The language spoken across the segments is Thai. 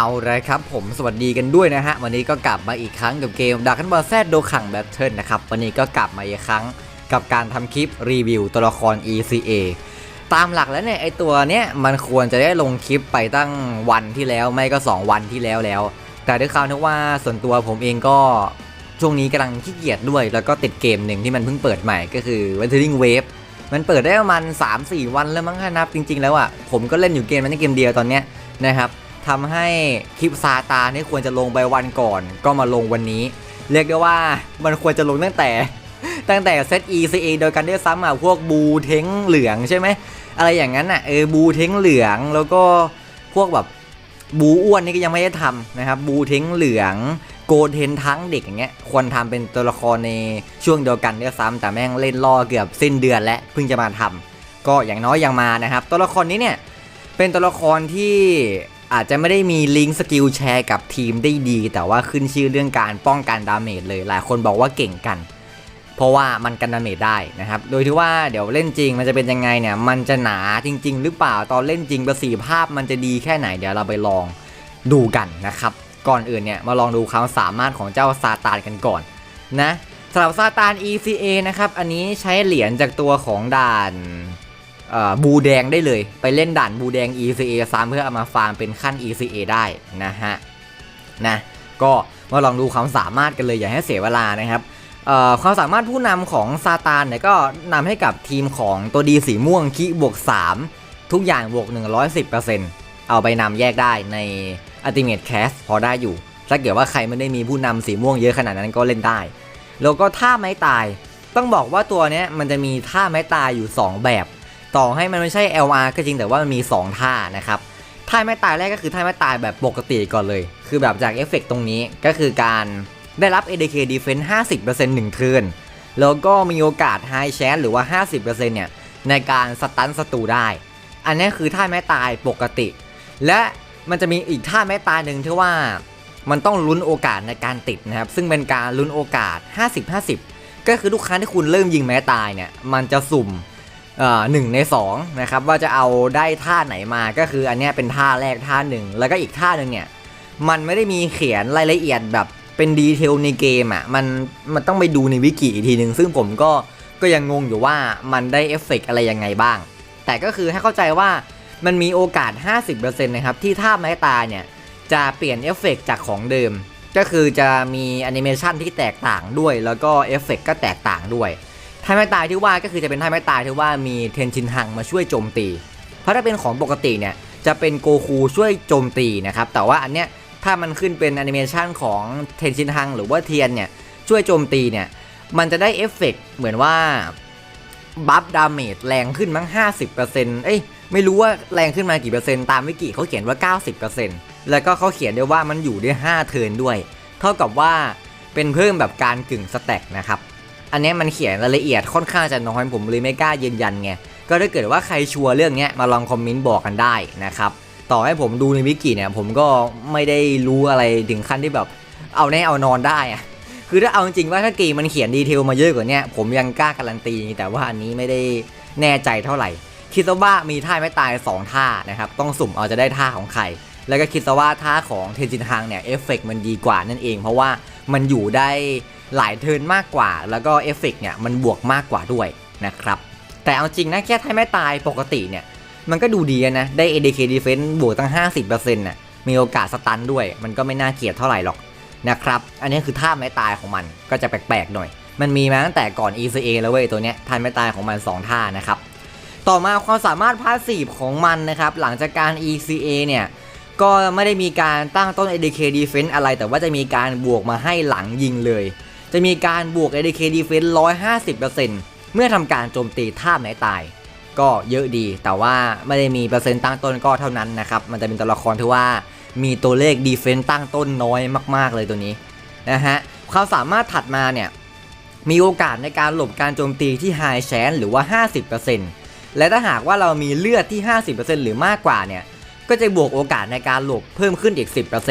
เอาเลยครับผมสวัสดีกันด้วยนะฮะ วันนี้ก็กลับมาอีกครั้งกับเกมดัก n ันบอลแซดโดขังแบทเทิลนะครับ วันนี้ก็กลับมาอีกครั้งกับการทำคลิปรีวิวตัวละคร ECA ตามหลักแล้วเนี่ยไอตัวเนี้ยมันควรจะได้ลงคลิปไปตั้งวันที่แล้วไม่ก็ 2 วันที่แล้วแล้ว แต่ด้วยความที่ว่าส่วนตัวผมเองก็ช่วงนี้กำลังขี้เกียจด้วย แล้วก็ติดเกมหนึ่งที่มันเพิ่งเปิดใหม่ก็คือ Wuthering Wave มันเปิดได้ประมาณ3-4 วันแล้วมั้งถ้านับจริง ๆ แล้วอะผมก็เล่นอยู่เกมนั้นเกมเดียวตอนเนี้ยนะครับ ทำให้คลิปซาตานนี่ควรจะลงไปวันก่อน ก็มาลงวันนี้ เรียกได้ว่ามันควรจะลงตั้งแต่ ตั้งแต่เซต ECA โดยกันด้วยซ้ำอะพวกบูเทงเหลืองใช่ไหมอะไรอย่างนั้นอะเออบูเทงเหลืองแล้วก็พวกแบบบูอ้วนนี่ก็ยังไม่ได้ทำนะครับบูเทงเหลืองโกเทนทั้งเด็กอย่างเงี้ยควรทำเป็นตัวละครในช่วงเดียวกันด้วยซ้ำแต่แม่งเล่นล่อเกือบสิ้นเดือนและเพิ่งจะมาทำก็อย่างน้อยยังมานะครับ ตัวละครนี้เนี่ยเป็นตัวละครที่ อาจจะไม่ได้มีลิงก์สกิลแชร์กับทีมได้ดี แต่ว่าขึ้นชื่อเรื่องการป้องกันดาเมจเลยหลายคนบอกว่าเก่งกัน เพราะว่ามันกันดาเมจได้นะครับ โดยที่ว่าเดี๋ยวเล่นจริงมันจะเป็นยังไงเนี่ย มันจะหนาจริง ๆ หรือเปล่าตอนเล่นจริงประสิทธิภาพมันจะดีแค่ไหนเดี๋ยวเราไปลองดูกันนะครับก่อนอื่นเนี่ยมาลองดูความสามารถของเจ้าซาตานกันก่อนนะสำหรับซาตาน ECA นะครับอันนี้ใช้เหรียญจากตัวของด่าน บูแดงได้เลย ไปเล่นด่านบูแดง ECA ซ้ำเพื่อเอามาฟาร์มเป็นขั้น ECA ได้นะฮะนะก็มาลองดูความสามารถกันเลยอย่าให้เสียเวลานะครับความสามารถผู้นำของซาตานเนี่ยก็นำให้กับทีมของตัวดีสีม่วงคิบวก 3 ทุกอย่างบวก 110%เอาไปนำแยกได้ใน Ultimate Cast พอได้อยู่ ถ้าเกิดว่าใครไม่ได้มีผู้นำสีม่วงเยอะขนาดนั้นก็เล่นได้ แล้วก็ท่าไม้ตาย ต้องบอกว่าตัวนี้มันจะมีท่าไม้ตายอยู่ 2 แบบ ต่อให้มันไม่ใช่ LR ก็จริงแต่ว่ามันมี 2 ท่านะครับ ท่าไม้ตายแรกก็คือท่าไม้ตายแบบปกติก่อนเลย คือแบบจากเอฟเฟกต์ตรงนี้ก็คือการได้รับ ADK Defense 50% 1เทิร์นแล้วก็มีโอกาส High Chance หรือว่า 50%เนี่ยในการสตันศัตรูได้ อันนี้คือท่าไม้ตายปกติ และมันจะมีอีกท่าไม้ตายหนึ่งที่ว่ามันต้องลุ้นโอกาสในการติดนะครับ ซึ่งเป็นการลุ้นโอกาส 50-50 ก็คือทุกครั้งที่คุณเริ่มยิงไม้ตายเนี่ย มันจะสุ่ม หนึ่งใน2นะครับว่าจะเอาได้ท่าไหนมาก็คืออันนี้เป็นท่าแรกท่าหนึ่งแล้วก็อีกท่าหนึ่งเนี่ยมันไม่ได้มีเขียนรายละเอียดแบบเป็นดีเทลในเกมอะมันมันต้องไปดูในวิกิอีกทีหนึ่งซึ่งผมก็ก็ยังงงอยู่ว่ามันได้เอฟเฟกต์อะไรยังไงบ้าง แต่ก็คือให้เข้าใจว่ามันมีโอกาส 50%นะครับที่ท่าไม้ตาเนี่ยจะเปลี่ยนเอฟเฟกต์จากของเดิม ก็คือจะมีแอนิเมชันที่แตกต่างด้วย แล้วก็เอฟเฟกต์ก็แตกต่างด้วย ท่าไม้ตายที่ว่าก็คือจะเป็นท่าไม้ตายที่ว่ามีเทนชินฮังมาช่วยโจมตี เพราะถ้าเป็นของปกติเนี่ยจะเป็นโกคูช่วยโจมตีนะครับแต่ว่าอันเนี้ยถ้ามันขึ้นเป็นแอนิเมชันของเทนชินฮังหรือว่าเทียนเนี่ยช่วยโจมตีเนี่ยมันจะได้เอฟเฟกต์เหมือนว่าบัฟดาเมจแรงขึ้นมั้ง 50%เอ้ยไม่รู้ว่าแรงขึ้นมากี่เปอร์เซ็นต์ตามวิกิเขาเขียนว่า 90%แล้วก็เขาเขียนด้วยว่ามันอยู่ได้5เทิร์นด้วย เท่ากับว่าเป็นเพิ่มแบบการกึ่งสแต็กนะครับ อันนี้มันเขียนรายละเอียดค่อนข้างจะน้อยผมเลยไม่กล้ายืนยันไงก็ถ้าเกิดว่าใครชัวร์เรื่องนี้มาลองคอมเมนต์บอกกันได้นะครับต่อให้ผมดูในวิกิเนี่ยผมก็ไม่ได้รู้อะไรถึงขั้นที่แบบเอาแน่เอานอนได้อะคือถ้าเอาจริงๆว่าถ้าเกมมันเขียนดีเทลมาเยอะกว่านี้ผมยังกล้าการันตีแต่ว่าอันนี้ไม่ได้แน่ใจเท่าไหร่ คิดซะว่ามีท่าไม่ตาย 2 ท่านะครับต้องสุ่มเอาจะได้ท่าของใคร แล้วก็คิดซะว่าท่าของเทนจินฮังเนี่ยเอฟเฟกมันดีกว่านั่นเอง เพราะว่ามันอยู่ได้ หลายเทินมากกว่า แล้วก็เอฟเฟกเนี่ยมันบวกมากกว่าด้วยนะครับ แต่เอาจริงนะแค่ท่าไม่ตายปกติเนี่ย มันก็ดูดีนะ ได้ ADK Defense บวกตั้ง 50%น่ะมีโอกาสสตันด้วย มันก็ไม่น่าเกลียดเท่าไหร่หรอกนะครับ อันนี้คือท่าไม้ตายของมันก็จะแปลกๆหน่อย มันมีมาตั้งแต่ก่อน ECA แล้วเว้ยตัวเนี้ยท่าไม้ตายของมัน 2 ท่านะครับ ต่อมาความสามารถพาสซีฟของมันนะครับ หลังจากการ ECA เนี่ยก็ไม่ได้มีการตั้งต้น ADK Defense อะไร แต่ว่าจะมีการบวกมาให้หลังยิงเลย จะมีการบวก ADK Defense 150%เมื่อทำการโจมตีท่าไม้ตาย ก็เยอะดีแต่ว่าไม่ได้มีเปอร์เซ็นต์ตั้งต้นก็เท่านั้นนะครับ มันจะเป็นตัวละครที่ว่ามีตัวเลขดีเฟนต์ตั้งต้นน้อยมาก ๆ เลยตัวนี้นะฮะความสามารถถัดมาเนี่ยมีโอกาสในการหลบการโจมตีที่ High Chance หรือว่า 50%และถ้าหากว่าเรามีเลือดที่ 50%หรือมากกว่าเนี่ยก็จะบวกโอกาสในการหลบเพิ่มขึ้นอีก 10%เ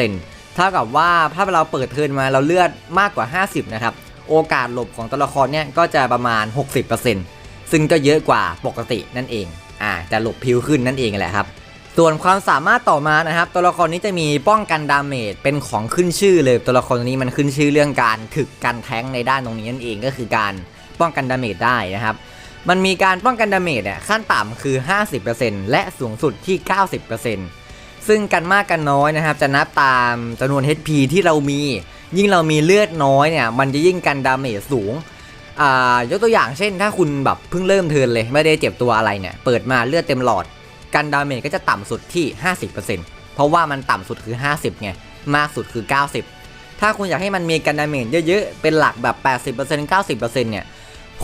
ท่ากับว่าถ้าเราเปิดเทินมาเราเลือดมากกว่า 50 นะครับ โอกาสหลบของตัวละครเนี่ยก็จะประมาณ 60%ซึ่งก็เยอะกว่าปกตินั่นเอง อ่าจะหลบพิวขึ้นนั่นเองแหละครับ ส่วนความสามารถต่อมานะครับ ตัวละครนี้จะมีป้องกันดาเมจเป็นของขึ้นชื่อเลยตัวละครตัวนี้มันขึ้นชื่อเรื่องการถึกกันแท้งในด้านตรงนี้นั่นเองก็คือการป้องกันดาเมจได้นะครับมันมีการป้องกันดาเมจเนี่ยขั้นต่ำคือ 50%และสูงสุดที่ 90% ซึ่งกันมากกันน้อยนะครับ จะนับตามจำนวน HP ที่เรามี ยิ่งเรามีเลือดน้อยเนี่ย มันจะยิ่งกันดาเมจสูงอ่ายกตัวอย่างเช่น ถ้าคุณแบบเพิ่งเริ่มเทินเลย ไม่ได้เจ็บตัวอะไรเนี่ย เปิดมาเลือดเต็มหลอด กันดาเมจก็จะต่ำสุดที่ 50%เพราะว่ามันต่ำสุดคือ 50ไงมากสุดคือ 90 ถ้าคุณอยากให้มันมีกันดาเมจเยอะๆเป็นหลักแบบ 80% 90%เนี่ย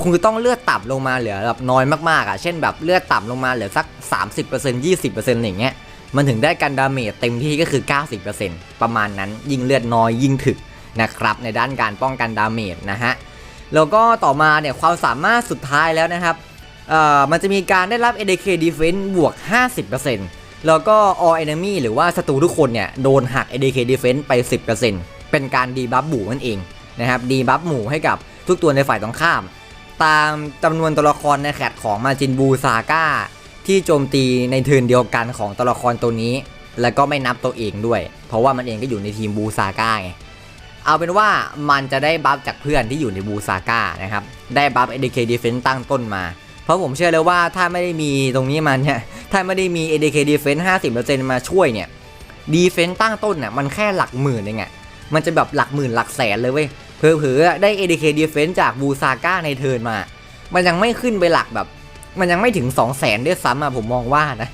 คุณต้องเลือดต่ำลงมาเหลือแบบน้อยมากๆอะเช่นแบบเลือดต่ำลงมาเหลือสัก 30% 20%อย่างเงี้ย มันถึงได้กันดาเมจเต็มที่ก็คือ 90%ประมาณนั้นยิ่งเลือดน้อยยิ่งถึกนะครับในด้านการป้องกันดาเมจนะฮะแล้วก็ต่อมาเนี่ยความสามารถสุดท้ายแล้วนะครับมันจะมีการได้รับ ADK Defense บวก 50%แล้วก็ All Enemy หรือว่าศัตรูทุกคนเนี่ยโดนหัก ADK Defense ไป 10%เป็นการดีบัฟหมู่นั่นเองนะครับดีบัฟหมู่ให้กับทุกตัวในฝ่ายตรงข้าม ตามจำนวนตัวละครในแคตของมาจินบูซาก้า ที่โจมตีในเทิร์นเดียวกันของตัวละครตัวนี้ แล้วก็ไม่นับตัวเองด้วย เพราะว่ามันเองก็อยู่ในทีมบูซาก้าไงเอาเป็นว่ามันจะได้บัฟจากเพื่อนที่อยู่ในบูซาก้านะครับ ได้บัฟ ADK Defense ตั้งต้นมา เพราะผมเชื่อเลยว่าถ้าไม่ได้มีตรงนี้มันเนี่ย ถ้าไม่ได้มี ADK Defense 50%มาช่วยเนี่ย Defense ตั้งต้นน่ะมันแค่หลักหมื่นเองอะมันจะแบบหลักหมื่นหลักแสนเลยเว้ยเผลอๆได้ ADK Defense จากบูซาก้าในเทิร์นมา มันยังไม่ขึ้นไปหลักแบบ มันยังไม่ถึง 2 0 0แสนด้วยซ้ำอะผมมองว่านะ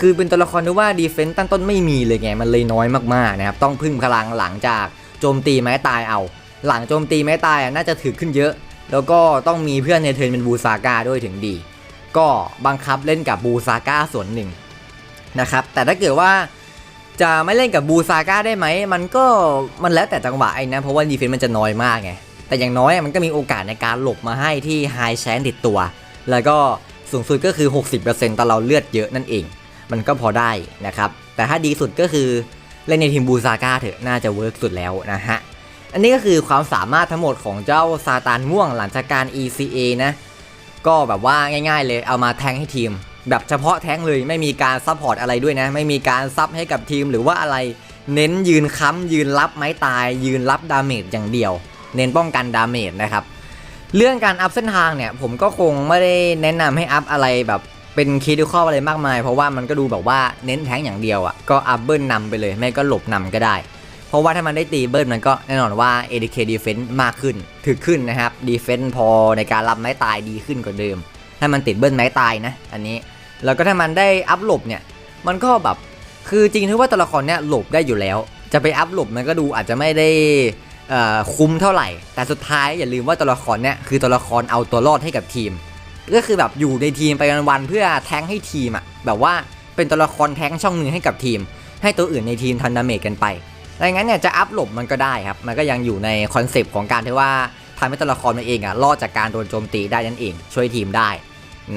คือเป็นตัวละครที่ว่าดีเฟนต์ตั้งต้นไม่มีเลยไง มันเลยน้อยมากๆนะครับ ต้องพึ่งพลังหลังจากโจมตีไม้ตายเอา หลังโจมตีไม้ตายอะน่าจะถือขึ้นเยอะ แล้วก็ต้องมีเพื่อนในเทิร์นเป็นบูซาก้าด้วยถึงดี ก็บังคับเล่นกับบูซาก้าส่วนหนึ่งนะครับ แต่ถ้าเกิดว่าจะไม่เล่นกับบูซาก้าได้ไหม มันก็มันแล้วแต่จังหวะไอ้นะ เพราะว่าดีเฟนต์มันจะน้อยมากไง แต่อย่างน้อยมันก็มีโอกาสในการหลบมาให้ที่ไฮแชนติดตัว แล้วก็ สูงสุดก็คือ 60%ตอนเราเลือดเยอะนั่นเอง มันก็พอได้นะครับ แต่ถ้าดีสุดก็คือเล่นในทีมบูซาก้าเถอะน่าจะเวิร์กสุดแล้วนะฮะ อันนี้ก็คือความสามารถทั้งหมดของเจ้าซาตานม่วงหลังจากการ ECA นะ ก็แบบว่าง่ายๆเลยเอามาแทงให้ทีม แบบเฉพาะแทงเลยไม่มีการซัพพอร์ตอะไรด้วยนะ ไม่มีการซับให้กับทีมหรือว่าอะไรเน้นยืนค้ำยืนรับไม้ตาย ยืนรับดาเมจอย่างเดียว เน้นป้องกันดาเมจนะครับ เรื่องการอัพเส้นทางเนี่ยผมก็คงไม่ได้แนะนำให้อัพอะไรแบบเป็นคีย์ข้ออะไรมากมาย เพราะว่ามันก็ดูแบบว่าเน้นแทงอย่างเดียวอะ่ะก็อัพเบิลนำไปเลยไม่ก็หลบนำก็ได้ เพราะว่าถ้ามันได้ตีเบิลมันก็แน่นอนว่า ADK Defense มากขึ้นถึกขึ้นนะครับ Defense พอในการรับไม้ตายดีขึ้นกว่าเดิม ถ้ามันติดเบิลไม้ตายนะอันนี้แล้วก็ถ้ามันได้อัพหลบเนี่ยมันก็แบบคือจริงที่ว่าตัวละครเนี่ยหลบได้อยู่แล้ว จะไปอัพหลบมันก็ดูอาจจะไม่ได้ คุ้มเท่าไหร่ แต่สุดท้ายอย่าลืมว่าตัวละครเนี่ยคือตัวละครเอาตัวรอดให้กับทีม ก็คือแบบอยู่ในทีมไปวันๆเพื่อแทงให้ทีมอะแบบว่าเป็นตัวละครแทงช่องหนึ่งให้กับทีม ให้ตัวอื่นในทีมทันดาเมจกันไปดังนั้นเนี่ยจะอัพหลบมันก็ได้ครับ มันก็ยังอยู่ในคอนเซปต์ของการที่ว่าทำให้ตัวละครมันเองอะรอดจากการโดนโจมตีได้นั่นเอง ช่วยทีมได้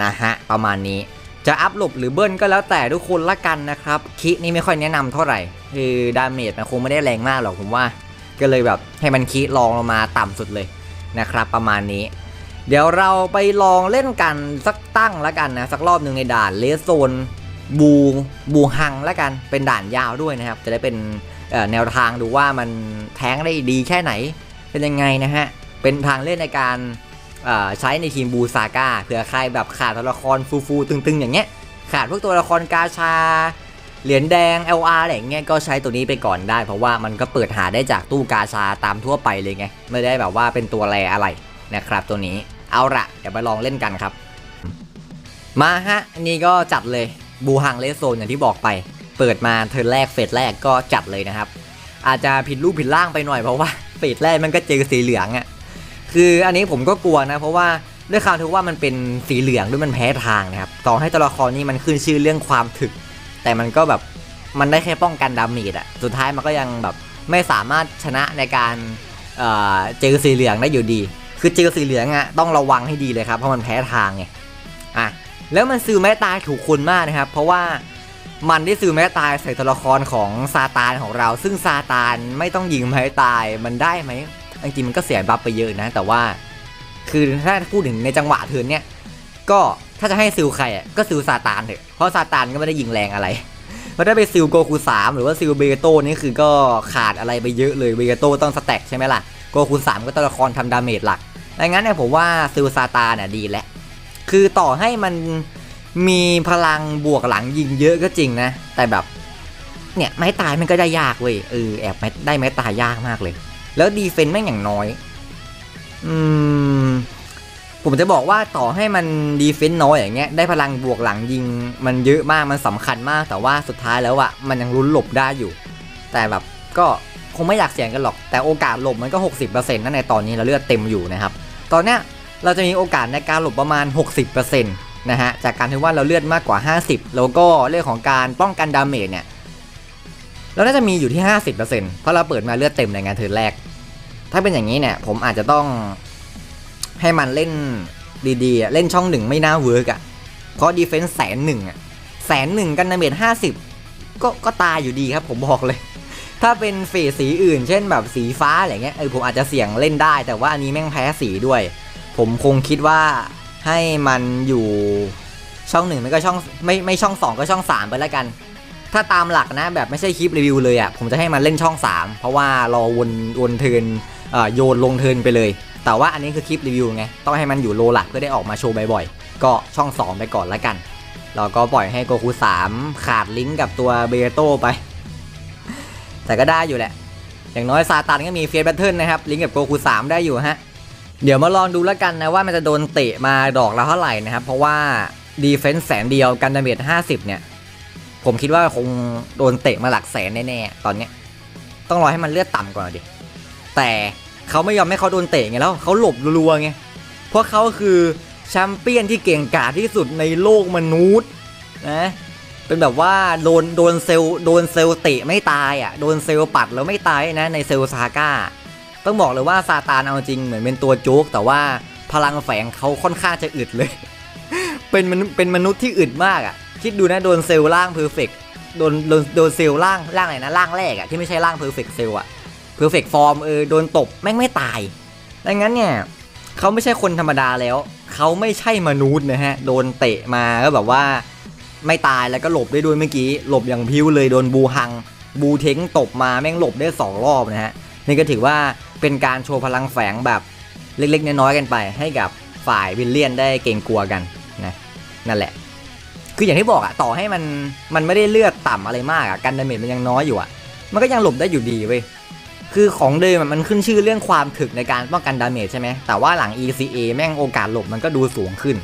นะฮะประมาณนี้จะอัพหลบหรือเบิ้ลก็แล้วแต่ทุกคนละกันนะครับคินี่ไม่ค่อยแนะนำเท่าไหร่ คือดาเมจมันคงไม่ได้แรงมากหรอกผมว่า ก็เลยแบบให้มันคิลองลงมาต่ำสุดเลยนะครับ ประมาณนี้ เดี๋ยวเราไปลองเล่นกันสักตั้งแล้วกันนะสักรอบหนึ่งในด่านเลสโซนบูบูฮังแล้วกันเป็นด่านยาวด้วยนะครับ จะได้เป็นแนวทางดูว่ามันแทงได้ดีแค่ไหน เป็นยังไงนะฮะ เป็นทางเล่นในการใช้ในทีมบูซาก้าเผื่อใครแบบขาดตัวละครฟูๆตึงๆ อย่างเงี้ย ขาดพวกตัวละครกาชา เหรียญแดง LR อะไรเงี้ยก็ใช้ตัวนี้ไปก่อนได้ เพราะว่ามันก็เปิดหาได้จากตู้กาชาตามทั่วไปเลยไงไม่ได้แบบว่าเป็นตัวแรอะไรนะครับตัวนี้เอาละเดี๋ยวไปลองเล่นกันครับ มาฮะนนี้ก็จัดเลยบูฮังเลสโซนอย่างที่บอกไป เปิดมาเทิร์นแรกเฟสแรกก็จัดเลยนะครับ อาจจะผิดรูปผิดร่างไปหน่อยเพราะว่าเฟสแรกมันก็เจอสีเหลืองอะคืออันนี้ผมก็กลัวนะเพราะว่าด้วยความที่ว่ามันเป็นสีเหลืองด้วยมันแพ้ทางนะครับต่อให้ตัวละครนี้มันขึ้นชื่อเรื่องความถึก แต่มันก็แบบมันได้แค่ป้องกันดาเมจอะสุดท้ายมันก็ยังแบบไม่สามารถชนะในการเจอสีเหลืองได้อยู่ดี คือเจอสีเหลืองอะต้องระวังให้ดีเลยครับเพราะมันแพ้ทางไงอะแล้วมันซื้อแม้ตายถูกคนมากนะครับ เพราะว่ามันได้ซื้อแม้ตายใส่ตัวละครของซาตานของเรา ซึ่งซาตานไม่ต้องยิงแม้ตายมันได้ไหมจริงๆมันก็เสียบัฟไปเยอะนะ แต่ว่า คือถ้าพูดถึงในจังหวะเทินเนี่ยก็ ถ้าจะให้ซิลใครอะก็ซิลซาตานเถอะเพราะซาตานก็ไม่ได้ยิงแรงอะไรเพราะถ้ไปซิลโกคู3หรือว่าซิลเบโตนี่คือก็ขาดอะไรไปเยอะเลยเบโตต้องสแต็กใช่ไหมล่ะโกคู3ก็ตัวละครทำดาเมจหลักดังนั้นเนี่ยผมว่าซิลซาตาเนี่ยดีแหล้วคือต่อให้มันมีพลังบวกหลังยิงเยอะก็จริงนะ แต่แบบเนี่ยไม้ตายมันก็ได้ยากเว้ยเออแอบไม้ได้ไม้ตายยากมากเลย แล้วดีเฟนต์แม่งอย่างน้อย อืม ผมจะบอกว่าต่อให้มันดีเฟนต์น้อยอย่างเงี้ยได้พลังบวกหลังยิง มันเยอะมากมันสำคัญมาก แต่ว่าสุดท้ายแล้วอะมันยังลุ้นหลบได้อยู่ แต่แบบก็คงไม่อยากเสี่ยงกันหรอก แต่โอกาสหลบมันก็ 60%นั่นในตอนนี้เราเลือดเต็มอยู่นะครับ ตอนเนี้ยเราจะมีโอกาสในการหลบประมาณ 60%นะฮะจากการที่ว่าเราเลือดมากกว่า 50 แล้วก็เรื่องของการป้องกันดาเมจเนี่ยเราน่าจะมีอยู่ที่ 50%เพราะเราเปิดมาเลือดเต็มในงานเทิร์นแรก ถ้าเป็นอย่างนี้เนี่ยผมอาจจะต้อง ให้มันเล่นดีๆ เล่นช่องหนึ่งไม่น่าเวิร์กอะ เพราะดีเฟนส์แสนหนึ่งอะแสนหนึ่งกันดาเมจห้าสิบก็ก็ตายอยู่ดีครับผมบอกเลย ถ้าเป็นเฟสสีอื่น เช่นแบบสีฟ้าอะไรเงี้ยเออผมอาจจะเสี่ยงเล่นได้ แต่ว่าอันนี้แม่งแพ้สีด้วย ผมคงคิดว่าให้มันอยู่ช่องหนึ่งไม่ก็ช่องไม่ไม่ช่องสองก็ช่องสามไปแล้วกัน ถ้าตามหลักนะแบบไม่ใช่คลิปรีวิวเลยอะผมจะให้มันเล่นช่อง3เพราะว่าราวนวนเทินเออโยนลงเทินไปเลย แต่ว่าอันนี้คือคลิปรีวิวไง ต้องให้มันอยู่โลหลักเพื่อได้ออกมาโชว์บ่อยๆ ก็ช่อง 2 ไปก่อนล้วกัน เราก็ปล่อยให้โกคู3 ขาดลิงก์กับตัวเบโตไป แต่ก็ได้อยู่แหละ อย่างน้อยซาตันก็มีเฟียสแบทเทิลนะครับ ลิงก์กับโกคู3 ได้อยู่ฮะ เดี๋ยวมาลองดูแล้วกันนะว่ามันจะโดนเตะมาดอกละเท่าไหร่นะครับ เพราะว่าดีเฟนส์แสนเดียวกันดาเมจ50 เนี่ย ผมคิดว่าคงโดนเตะมาหลักแสนแน่ๆตอนเนี้ยต้องรอให้มันเลือดต่ำก่อนดิ แต่ เขาไม่ยอมให้เขาโดนเตะไงแล้วเขาหลบรัวๆไงเพราะเขาคือแชมเปี้ยนที่เก่งกาจที่สุดในโลกมนุษย์นะเป็นแบบว่าโดนโดนเซลโดนเซลเตะไม่ตายอะโดนเซลปัดแล้วไม่ตายนะในเซลซาก้าต้องบอกเลยว่าซาตานเอาจริงเหมือนเป็นตัวโจ๊กแต่ว่าพลังแฝงเขาค่อนข้างจะอึดเลย เป็นมนุษย์เป็นมนุษย์ที่อึดมากอะคิดดูนะโดนเซลล่างเพอร์เฟกโดนโดนโดนเซลล่างร่างไหนนะร่างแรกอะที่ไม่ใช่ร่างเพอร์เฟกเซลอะ อร์เฟกฟอร์มเออโดนตบแม่งไม่ตาย ดังนั้นเนี่ยเขาไม่ใช่คนธรรมดาแล้ว เขาไม่ใช่มนุษย์นะฮะ โดนเตะมาก็แบบว่าไม่ตายแล้วก็หลบได้ด้วยเมื่อกี้ หลบอย่างพิ้วเลยโดนบูฮัง บูเทงตบมาแม่งหลบได้สองรอบนะฮะ นี่ก็ถือว่าเป็นการโชว์พลังแฝงแบบเล็กๆ น้อยๆกันไป ให้กับฝ่ายวิลเลียนได้เก่งกลัวกันนะนั่นแหละ คืออย่างที่บอกอะต่อให้มันมันไม่ได้เลือดต่ำอะไรมากอะกันดาเมจมันยังน้อยอยู่อะมันก็ยังหลบได้อยู่ดีเว้ย คือของเดิมมันขึ้นชื่อเรื่องความถึกในการป้องกันดาเมจใช่ไหมแต่ว่าหลัง ECA แม่งโอกาสหลบมันก็ดูสูงขึ้น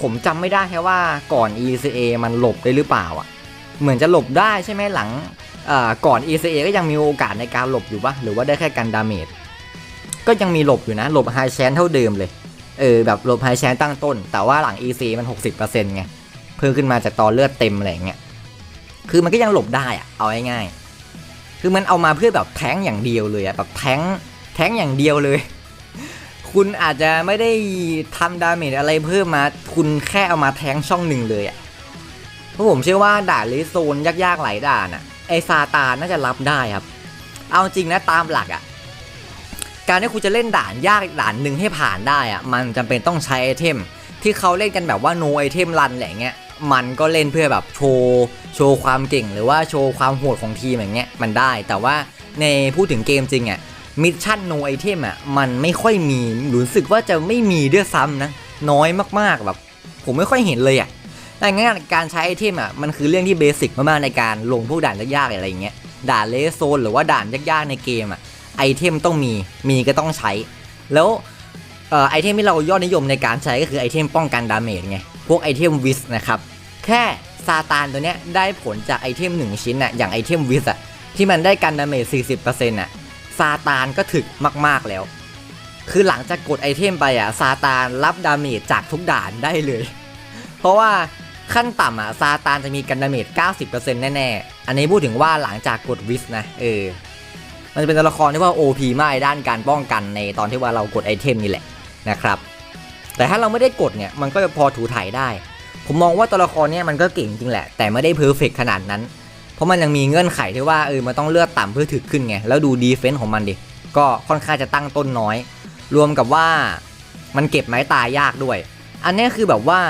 ผมจำไม่ได้แค่ว่าก่อน ECA มันหลบได้หรือเปล่าอะ เหมือนจะหลบได้ใช่ไหมหลังก่อน ECA ก็ยังมีโอกาสในการหลบอยู่ปะหรือว่าได้แค่กันดาเมจก็ยังมีหลบอยู่นะ หลบไฮแชนเท่าเดิมเลย เออแบบหลบไฮแชนตั้งต้น แต่ว่าหลัง EC มัน 60%ไง เพิ่มขึ้นมาจากตอนเลือดเต็มอะไรอย่างเงี้ย คือมันก็ยังหลบได้อะเอาง่ายๆ คือมันเอามาเพื่อแบบแท้งอย่างเดียวเลยอะแบบแท้งแท้งอย่างเดียวเลย คุณอาจจะไม่ได้ทำดาเมจอะไรเพิ่มมา คุณแค่เอามาแท้งช่องหนึ่งเลยอะเพราะผมเชื่อว่าด่านลสโซนยากๆหลายด่านอะไอซาตานน่าจะรับได้ครับ เอาจริงนะตามหลักอะการที่คุณจะเล่นด่านยากด่านหนึ่งให้ผ่านได้อะมันจำเป็นต้องใช้ไอเทมที่เขาเล่นกันแบบว่า no item run อะไรเงี้ย มันก็เล่นเพื่อแบบโชว์โชว์ความเก่ง หรือว่าโชว์ความโหดของทีมอย่างเงี้ยมันได้ แต่ว่าในพูดถึงเกมจริงอะมิชชั่น no item อะมันไม่ค่อยมีรู้สึกว่าจะไม่มีด้วยซ้ำนะ น้อยมากๆแบบผมไม่ค่อยเห็นเลยอะแต่งั้นการใช้ไอเทมอะมันคือเรื่องที่เบสิกมากๆในการลงพวกด่านยากๆอะไรอย่างเงี้ยด่านเลสโซนหรือว่าด่านยากๆในเกมอะไอเทมต้องมีมีก็ต้องใช้ แล้วเอ่อไอเทมที่เรายอดนิยมในการใช้ก็คือไอเทมป้องกันดาเมจไงพวกไอเทมวิสนะครับ แค่ซาตานตัวเนี้ยได้ผลจากไอเทม 1 ชิ้นอะอย่างไอเทมวิสอะที่มันได้กันดาเมจ40%อะซาตานก็ถึกมากๆแล้ว คือหลังจากกดไอเทมไปอะซาตานรับดาเมจจากทุกด่านได้เลย เพราะว่าขั้นต่ำอะซาตานจะมีกันดาเมจ90%แน่ๆ อันนี้พูดถึงว่าหลังจากกดวิสนะเออมันจะเป็นตัวละครที่ว่า OP มากในด้านการป้องกันในตอนที่ว่าเรากดไอเทมนี่แหละนะครับ แต่ถ้าเราไม่ได้กดเนี่ยมันก็จะพอถูถ่ายได้ ผมมองว่าตัวละครเนี่ยมันก็เก่งจริงแหละ แต่ไม่ได้เพอร์เฟกขนาดนั้น เพราะมันยังมีเงื่อนไขที่ว่าเออมันต้องเลือดต่ำเพื่อถึกขึ้นไง แล้วดูดีเฟนส์ของมันดิ ก็ค่อนข้างจะตั้งต้นน้อย รวมกับว่ามันเก็บไม้ตายยากด้วย อันนี้คือแบบว่า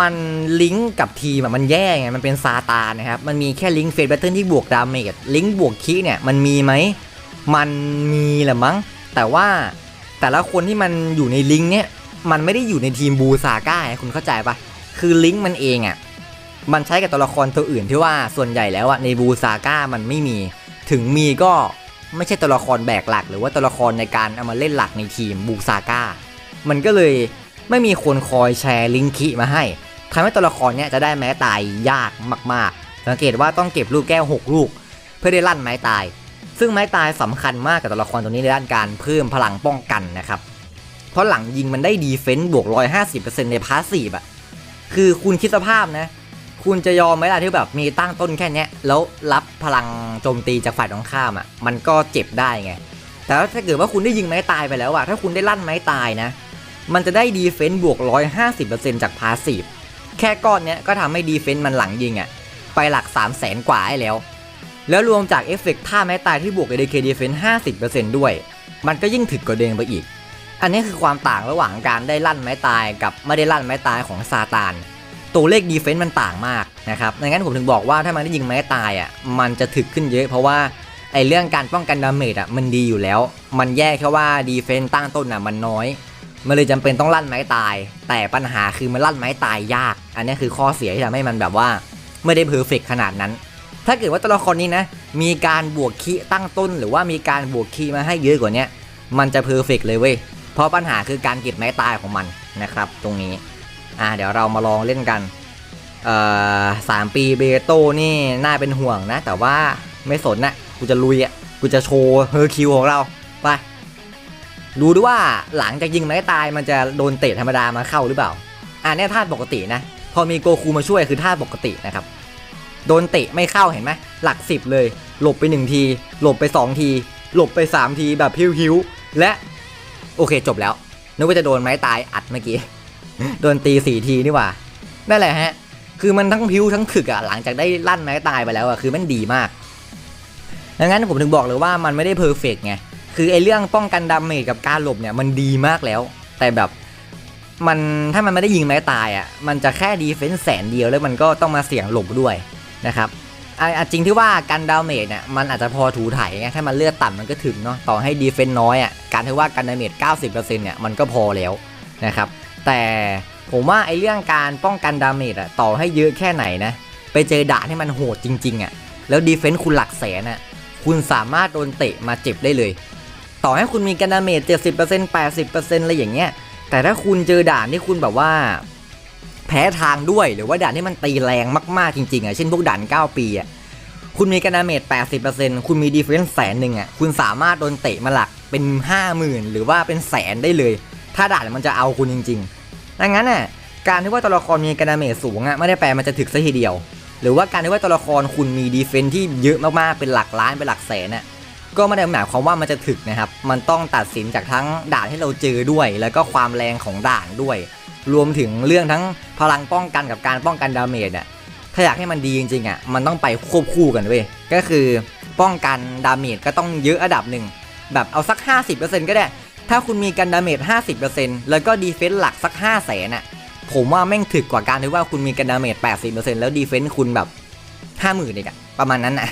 มันลิงก์กับทีมมันแย่ไง มันเป็นซาตานนะครับ มันมีแค่ลิงก์เฟสแบตเทิลที่บวกดาเมจ ลิงก์บวกคีเนี่ยมันมีไหม มันมีแหละมั้ง แต่ว่าแต่ละคนที่มันอยู่ในลิงก์เนี่ย มันไม่ได้อยู่ในทีมบูซาก้าคุณเข้าใจปะ คือลิงก์มันเองอะ่ะมันใช้กับตัวละครตัวอื่นที่ว่าส่วนใหญ่แล้วอะในบูซาก้ามันไม่มี ถึงมีก็ไม่ใช่ตัวละครแบกหลัก หรือว่าตัวละครในการเอามาเล่นหลักในทีมบูซาก้ามันก็เลยไม่มีคนคอยแชร์ลิงก์คีมาให้ทำให้ตัวละครเนี้ยจะได้ไม้ตายยากมากๆ สังเกตว่าต้องเก็บลูกแก้ว 6 ลูก เพื่อได้ลั่นไม้ตาย ซึ่งไม้ตายสำคัญมากกับตัวละครตัวนี้ในด้านการเพิ่มพลังป้องกันนะครับ เพราะหลังยิงมันได้ดีเฟนต์บวก 150%ในพาสซีฟอะ คือคุณคิดสภาพนะ คุณจะยอมไหมล่ะที่แบบมีตั้งต้นแค่เนี้ยแล้วรับพลังโจมตีจากฝ่ายตรงข้ามอะมันก็เจ็บได้ไง แต่ถ้าเกิดว่าคุณได้ยิงไม้ตายไปแล้วอะถ้าคุณได้ลั่นไม้ตายนะ มันจะได้ดีเฟนต์บวก 150%จากพาสีฟแค่ก้อนเนี้ยก็ทำให้ดีเฟนต์มันหลังยิงอะไปหลัก 3 0 0แสนกว่าให้แล้ว แล้วรวมจากเอฟเฟกต์ท่าไม้ตายที่บวก ADK Defense 50%ด้วย มันก็ยิ่งถึกกว่าเดิมไปอีก อันนี้คือความต่างระหว่างการได้ลั่นไม้ตายกับไม่ได้ลั่นไม้ตายของซาตาน ตัวเลขดีเฟนต์มันต่างมากนะครับดังนั้นผมถึงบอกว่าถ้ามันได้ยิงไม้ตายอะมันจะถึกขึ้นเยอะ เพราะว่าไอเรื่องการป้องกันดาเมจอะมันดีอยู่แล้ว มันแย่แค่ว่าดีเฟนต์ตั้งต้นอะมันน้อย มันเลยจำเป็นต้องลั่นไม้ตาย แต่ปัญหาคือมันลั่นไม้ตายยาก อันนี้คือข้อเสียที่ทำให้มันแบบว่า ไม่ได้เพอร์เฟกขนาดนั้น ถ้าเกิดว่าตัวละครนี้นะมีการบวกคีตั้งต้น หรือว่ามีการบวกคีมาให้เยอะกว่านี้มันจะเพอร์เฟกเลยเว้ย เพราะปัญหาคือการเก็บไม้ตายของมันนะครับ ตรงนี้ อ่าเดี๋ยวเรามาลองเล่นกัน เอ่อสามปีเบโต้นี่น่าเป็นห่วงนะ แต่ว่าไม่สนนะกูจะลุยอะกูจะโชว์เฮอร์คิวของเราไปดูด้วยว่าหลังจากยิงไม้ตายมันจะโดนเตะธรรมดามาเข้าหรือเปล่า อ่าเนี่ยท่าปกตินะ พอมีโกคูมาช่วยคือท่าปกตินะครับ โดนเตะไม่เข้าเห็นไหมหลักสิบเลย หลบไปหนึ่งที หลบไปสองที หลบไปสามทีแบบพิ้วๆและ โอเคจบแล้วนึกว่าจะโดนไม้ตายอัดเมื่อกี้ โดนตีสี่ทีนี่ว่านั่นแหละฮะ คือมันทั้งพิ้วทั้งขึกอะหลังจากได้ลั่นไม้ตายไปแล้วอะคือมันดีมากดังนั้นผมถึงบอกเลยว่ามันไม่ได้เพอร์เฟกไง คือไอ้เรื่องป้องกันดาเมจกับการหลบเนี่ยมันดีมากแล้ว แต่แบบมันถ้ามันไม่ได้ยิงไม้ตายอะ่ะ มันจะแค่ดีเฟนส์แสนเดียวแล้วมันก็ต้องมาเสี่ยงหลบด้วยนะครับ อะจริงที่ว่าการดาเมจเนี่ยมันอาจจะพอถูถ่ายไงถ้ามันเลือดต่ำมันก็ถึงเนาะต่อให้ดีเฟนส์น้อยอะการที่ว่าการดาเมจ90%เนี่ยมันก็พอแล้วนะครับแต่ผมว่าไอเรื่องการป้องกันดาเมจอะต่อให้เยอะแค่ไหนนะไปเจอด่านที่มันโหดจริงๆอะแล้วดีเฟนส์คุณหลักแสนอะคุณสามารถโดนเตะมาเจ็บได้เลย ต่อให้คุณมีการดาเมจ70% 80%อะไรอย่างเงี้ยแต่ถ้าคุณเจอด่านที่คุณแบบว่า แพ้ทางด้วยหรือว่าด่านที่มันตีแรงมากๆจริงๆอะเช่นพวกด่าน 9 ปีอะคุณมีการดาเมจ80%คุณมีดีเฟนส์แสนหนึ่งอะคุณสามารถโดนเตะมาหลักเป็น 50,000 หรือว่าเป็นแสนได้เลย ถ้าด่านมันจะเอาคุณจริงๆดังนั้นอะการที่ว่าตัวละครมีการดาเมจสูงอะไม่ได้แปลมันจะถึกซะทีเดียว หรือว่าการที่ว่าตัวละครคุณมีดีเฟนส์ที่เยอะมากๆเป็นหลักล้านเป็นหลักแสนอะก็ไม่ได้หมายความว่ามันจะถึกนะครับ มันต้องตัดสินจากทั้งด่านที่เราเจอด้วย แล้วก็ความแรงของด่านด้วย รวมถึงเรื่องทั้งพลังป้องกันกับการป้องกันดาเมจอะถ้าอยากให้มันดีจริงๆอะมันต้องไปควบคู่กันเว้ยก็คือป้องกันดาเมจก็ต้องเยอะระดับหนึ่งแบบเอาสัก 50%ก็ได้ ถ้าคุณมีกันดาเมจ50%แล้วก็ดีเฟนส์หลักสัก 5 0 0แสนอะผมว่าแม่งถึกกว่าการที่ว่าคุณมีกันดาเมจ80%แล้วดีเฟนส์คุณแบบ50,000เองอะประมาณนั้นนะ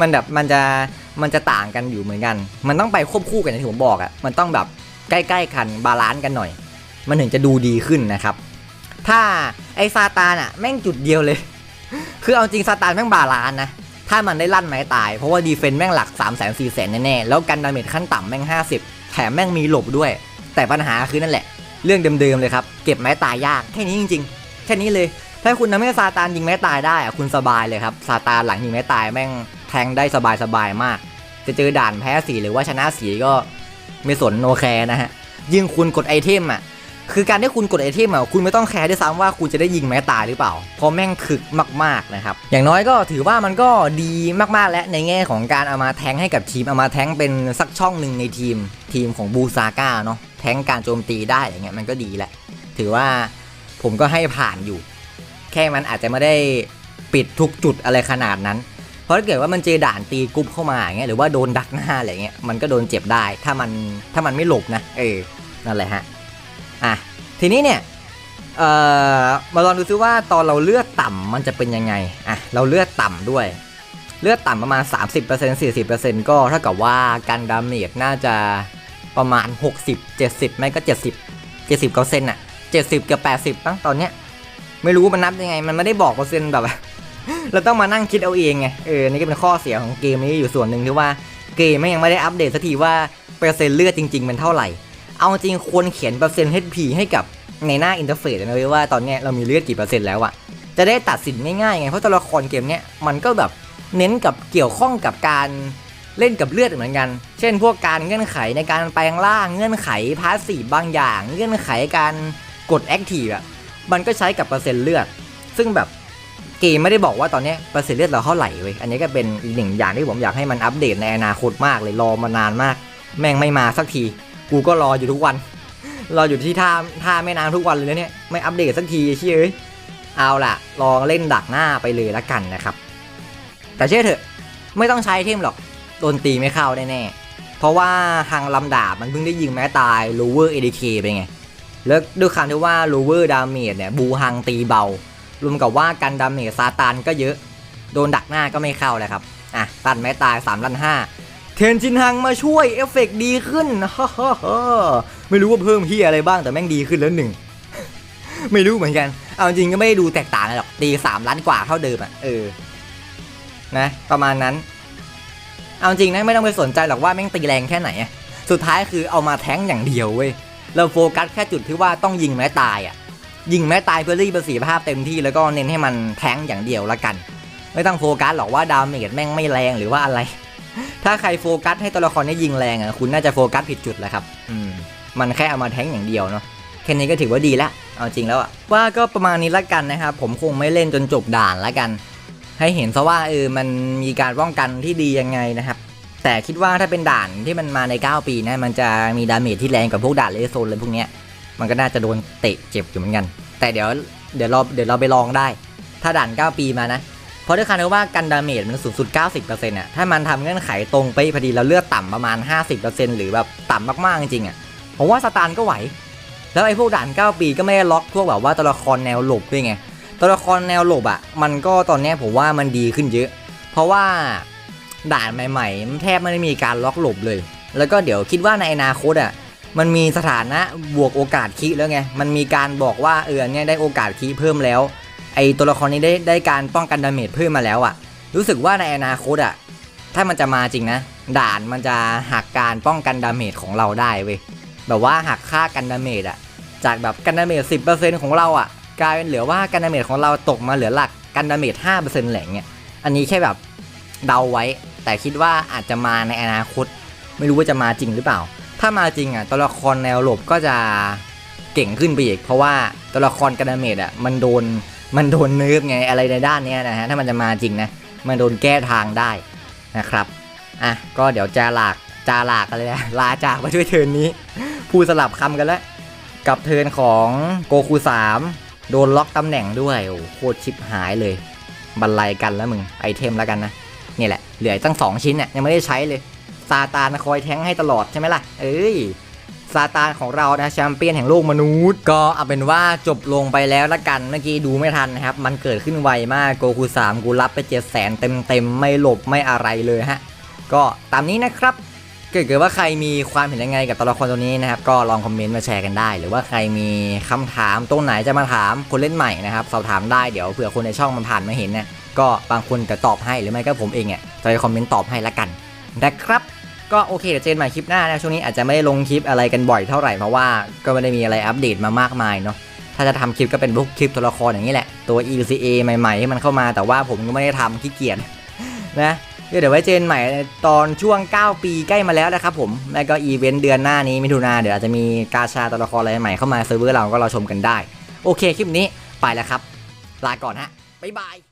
มันแบบมันจะมันจะต่างกันอยู่เหมือนกัน มันต้องไปควบคู่กันอย่างที่ผมบอกอะมันต้องแบบใกล้ ๆ กันบาลานซ์กันหน่อย มันถึงจะดูดีขึ้นนะครับ ถ้าไอซาตานอะ่ะแม่งจุดเดียวเลย คือเอาจริงซาตานแม่งบาลานนะ ถ้ามันได้ลั่นไม้ตาย เพราะว่าดีเฟนต์แม่งหลัก 3 0 0 0 0 0 4 0 0 0 0แน่ๆ แล้วกันดาเมจขั้นต่ำแม่ง 50 แถมแม่งมีหลบด้วย แต่ปัญหาคือนั่นแหละ เรื่องเดิมๆเลยครับ เก็บไม้ตายยาก แค่นี้จริง ๆ แค่นี้เลย ถ้าคุณทำให้ซาตานยิงไม้ตายได้อะคุณสบายเลยครับ ซาตานหลังยิงไม้ตายแม่งแทงได้สบายๆมาก จะเจอด่านแพ้สีหรือว่าชนะสีก็ไม่สนโนแคร์นะฮะยิ่งคุณกดไอเทมอะ คือการที่คุณกดไอเทมอะคุณไม่ต้องแคร์ด้วยซ้ำว่าคุณจะได้ยิงแม้ตายหรือเปล่า เพราะแม่งถึกมากๆนะครับ อย่างน้อยก็ถือว่ามันก็ดีมากๆและในแง่ของการเอามาแทงให้กับทีมเอามาแทงเป็นสักช่องหนึ่งในทีมทีมของบูซาก้าเนาะแทงการโจมตีได้อย่างเงี้ยมันก็ดีแหละ ถือว่าผมก็ให้ผ่านอยู่ แค่มันอาจจะไม่ได้ปิดทุกจุดอะไรขนาดนั้น เพราะถ้าเกิดว่ามันเจอด่านตีกรุ๊ปเข้ามาอย่างเงี้ยหรือว่าโดนดักหน้าอะไรเงี้ยมันก็โดนเจ็บได้ถ้ามันถ้ามันไม่หลบนะเออนั่นแหละฮะ อะทีนี้เนี่ยเอ่อมาลองดูซิว่าตอนเราเลือดต่ำมันจะเป็นยังไงอะเราเลือดต่ำด้วย เลือดต่ำประมาณ 30% 40%ก็เท่ากับว่าการดาเมจน่าจะประมาณ 60 70 ไม่ก็ 70 70เปอร์เซ็นต์อะ70 กับ 80 ตั้งตอนเนี้ยไม่รู้มันนับยังไง มันไม่ได้บอกเปอร์เซ็นต์แบบ เราต้องมานั่งคิดเอาเองไงเออนี่ก็เป็นข้อเสียของเกมนี้อยู่ส่วนหนึ่งที่ว่าเกมไม่ยังไม่ได้อัปเดตสักทีว่าเปอร์เซ็นต์เลือดจริง ๆ มันเท่าไหร่ เอาจริงควรเขียนเปอร์เซ็นต์ HP ให้กับในหน้าอินเทอร์เฟซนะเว้ยว่าตอนนี้เรามีเลือดกี่เปอร์เซ็นต์แล้วอะจะได้ตัดสินง่ายๆไง เพราะตัวละครเกมเนี้ยมันก็แบบเน้นกับเกี่ยวข้องกับการเล่นกับเลือดเหมือนกัน เช่น พวกการเงื่อนไขในการแปลงร่างเงื่อนไขพาสซีบางอย่าง เงื่อนไขการกดแอคทีฟอะมันก็ใช้กับเปอร์เซ็นต์เลือด ซึ่งแบบเกมไม่ได้บอกว่าตอนนี้เปอร์เซ็นต์เลือดเราเท่าไหร่เว้ย อันนี้ก็เป็นอีกหนึ่งอย่างที่ผมอยากให้มันอัปเดตในอนาคตมากเลยรอมานานมาก แม่งไม่มาสักที กูก็รออยู่ทุกวัน รออยู่ที่ท่าท่าแม่น้ำทุกวันเลยนะเนี่ย ไม่อัปเดตสักทีเชื่อเอ้ย เอาล่ะ ลองเล่นดักหน้าไปเลยละกันนะครับ แต่เชื่อเถอะ ไม่ต้องใช้เทมหรอก โดนตีไม่เข้าแน่ๆ เพราะว่าทางลำดาบมันเพิ่งได้ยิงแม้ตาย lower ADK ไปไง แล้วด้วยคำที่ว่า lower damage เนี่ย บูฮังตีเบา รวมกับว่ากันดาเมจซาตานก็เยอะ โดนดักหน้าก็ไม่เข้าเลยครับ อะ ตันแม้ตาย3ลัน5 เทนจินฮังมาช่วยเอฟเฟกต์ดีขึ้นฮ่าฮ่าฮ่าไม่รู้ว่าเพิ่มเฮียอะไรบ้างแต่แม่งดีขึ้นแล้วหนึ่งไม่รู้เหมือนกัน เอาจริงก็ไม่ได้ดูแตกต่างหรอกตี3ล้านกว่าเท่าเดิมอะเออนะประมาณนั้น เอาจริงนะไม่ต้องไปสนใจหรอกว่าแม่งตีแรงแค่ไหน สุดท้ายคือเอามาแท้งอย่างเดียวเว้ยเราโฟกัสแค่จุดที่ว่าต้องยิงแม้ตายอะยิงแม้ตายเพื่อรีดประสิทธิภาพเต็มที่แล้วก็เน้นให้มันแท้งอย่างเดียวละกัน ไม่ต้องโฟกัสหรอกว่าดาเมจแม่งไม่แรงหรือว่าอะไร ถ้าใครโฟกัสให้ตัวละครนี้ยิงแรงอะคุณน่าจะโฟกัสผิดจุดแหละครับอืมมันแค่เอามาแท้งอย่างเดียวเนาะแค่นี้ก็ถือว่าดีละเอาจริงแล้วอะว่าก็ประมาณนี้ละกันนะครับผมคงไม่เล่นจนจบด่านละกัน ให้เห็นซะว่าเออมันมีการป้องกันที่ดียังไงนะครับแต่คิดว่าถ้าเป็นด่านที่มันมาใน 9 ปีนะมันจะมีดาเมจที่แรงกว่าพวกด่านเลโซนเลยพวกเนี้ยมันก็น่าจะโดนเตะเจ็บอยู่เหมือนกัน แต่เดี๋ยวเดี๋ยวเราเดี๋ยวเราไปลองได้ ถ้าด่าน 9 ปีมานะ เพราะด้วยคันว่ากันดาเมจมันสูงสุด 90%อะถ้ามันทำเงื่อนไขตรงไปพอดีเราเลือดต่ำประมาณ 50%หรือแบบต่ำมากๆจริงๆอะผมว่าสตาร์ก็ไหว แล้วไอ้พวกด่าน 9 ปีก็ไม่ได้ล็อกพวกแบบว่าตัวละครแนวหลบด้วยไงตัวละครแนวหลบอะมันก็ตอนนี้ผมว่ามันดีขึ้นเยอะ เพราะว่าด่านใหม่ๆแทบไม่ได้มีการล็อกหลบเลย แล้วก็เดี๋ยวคิดว่าในอนาคตอะมันมีสถานะบวกโอกาสคีแล้วไง มันมีการบอกว่าเอออนเนี่ยได้โอกาสคีเพิ่มแล้ว ไอตัวละครนี้ได้ได้การป้องกันดาเมจเพิ่มมาแล้วอะรู้สึกว่าในอนาคตอะถ้ามันจะมาจริงนะ ด่านมันจะหักการป้องกันดาเมจของเราได้เว้ยแบบว่าหักค่ากันดาเมจอะจากแบบกันดาเมจ10%ของเราอะกลายเป็นเหลือว่ากันดาเมจของเราตกมาเหลือหลักกันดาเมจ5%แหล่งเนี่ยอันนี้แค่แบบเดาไว้ แต่คิดว่าอาจจะมาในอนาคต ไม่รู้ว่าจะมาจริงหรือเปล่า ถ้ามาจริงอะตัวละครแนวหลบก็จะเก่งขึ้นไปอีก เพราะว่าตัวละครกันดาเมจอะมันโดน มันโดนเนิร์ฟไงอะไรในด้านนี้นะฮะถ้ามันจะมาจริงนะมันโดนแก้ทางได้นะครับอะก็เดี๋ยวจะลากจาหลากอะไรนะลาจากมาช่วยเทิร์นนี้พูดสลับคำกันแล้ว กับเทิร์นของโกคู3 โดนล็อกตำแหน่งด้วยโอ้โคตรชิบหายเลย บันไลกันแล้วมึงไอเทมแล้วกันนะนี่แหละเหลือตั้ง 2 ชิ้นเนี่ยยังไม่ได้ใช้เลยซาตานคอยแทงให้ตลอดใช่ไหมล่ะ เอ้ย ซาตานของเรานะแชมเปี้ยนแห่งโลกมนุษย์ ก็เอาเป็นว่าจบลงไปแล้วละกันเมื่อกี้ดูไม่ทันนะครับ มันเกิดขึ้นไวมากโกคู3กูรับไป7 0 0 0 0เต็มเต็มๆ ไม่หลบไม่อะไรเลยฮะ ก็ตามนี้นะครับเกิดเกิดว่าใครมีความเห็นยังไงกับตัวละครตัวนี้นะครับ ก็ลองคอมเมนต์มาแชร์กันได้ หรือว่าใครมีคำถามตรงไหนจะมาถามคนเล่นใหม่นะครับสอบถามได้เดี๋ยวเผื่อคนในช่องมันผ่านมาเห็นเนี่ยก็บางคนจะตอบให้หรือไม่ก็ผมเองเนี่ยจะคอมเมนต์ตอบให้ละกันนะครับ ก็โอเคเดี๋ยวเจนใหม่คลิปหน้านะช่วงนี้อาจจะไม่ได้ลงคลิปอะไรกันบ่อยเท่าไหร่เพราะว่าก็ไม่ได้มีอะไรอัปเดตมามากมายเนาะถ้าจะทำคลิปก็เป็นพวกคลิปตัวละครอย่างนี้แหละตัว ECA ใหม่ๆที่มันเข้ามาแต่ว่าผมก็ไม่ได้ทำขี้เกียจนะเดี๋ยวไว้เจนใหม่ตอนช่วง 9 ปีใกล้มาแล้วนะครับผมแล้วก็อีเวนต์เดือนหน้านี้มิถุนาเดี๋ยวอาจจะมีกาชาตัวละครอะไรใหม่เข้ามาเซิร์ฟเวอร์เราก็รอชมกันได้ โอเคคลิปนี้ไปแล้วครับ ลาก่อนฮะบ๊ายบาย